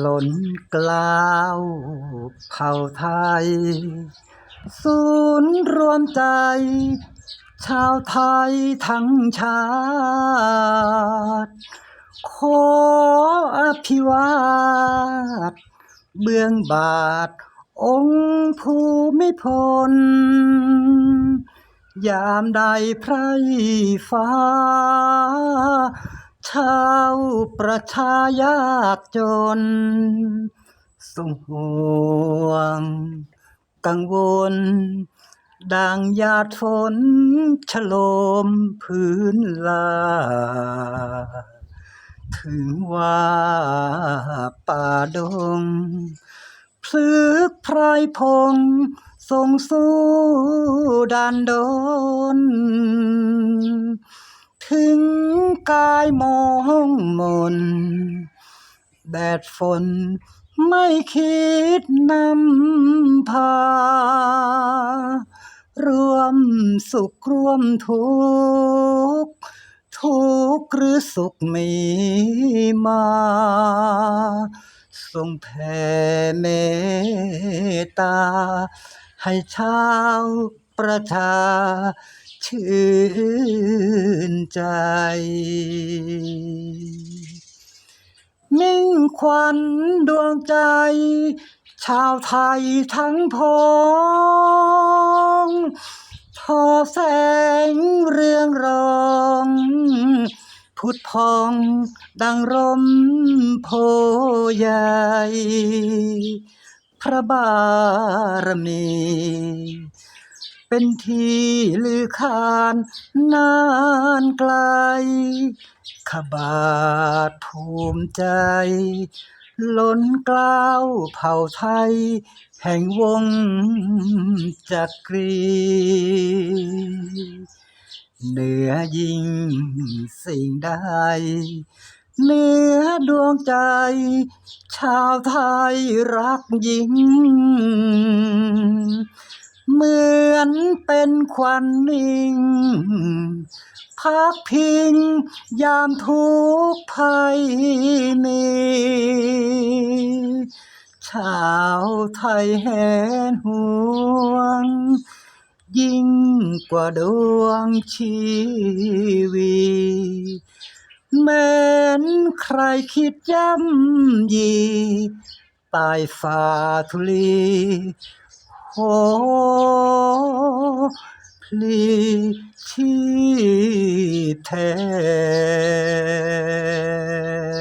หล้นกล้าวเผ่าไทย ศูนย์รวมใจ ชาวไทยทั้งชาติ ขออภิวาทเบื้องบาท องค์ภูมิพล ยามใดไพรฟ้า ชาวประชายากจนทรงห่วง กังวล ดังยาดฝนฉโลมพื้นลา ถึงว่าป่าดงพลึกไพรพงทรงสู้ดันดน ถึงกายมองมน แดดฝนไม่คิดนำพาร่วมสุขร่วมทุกข์ทุกข์หรือสุขมีมาทรงแผ่เมตตาให้ชาว ประชาชื่นใจ มิ่งขวัญดวงใจ ชาวไทยทั้งพ้องทอแสงเรืองรองพุทธพองดังร่มโพใหญ่พระบารมี เป็นที่ลือขานนานไกล ขบาทภูมิใจ ล้นกล้าวเผ่าไทย แห่งวงจักรี เหนือยิ่งสิ่งใดเนือดวงใจ ชาวไทยรักยิ่ง เหมือนเป็นขวัญนิ่ง พักพิงยามทุกภัยมีชาวไทยแหนห่วง ยิ่งกว่าดวงชีวีแม้นใครคิดย่ำยีตายฝ่าทุลี ขอพลีชีพแทน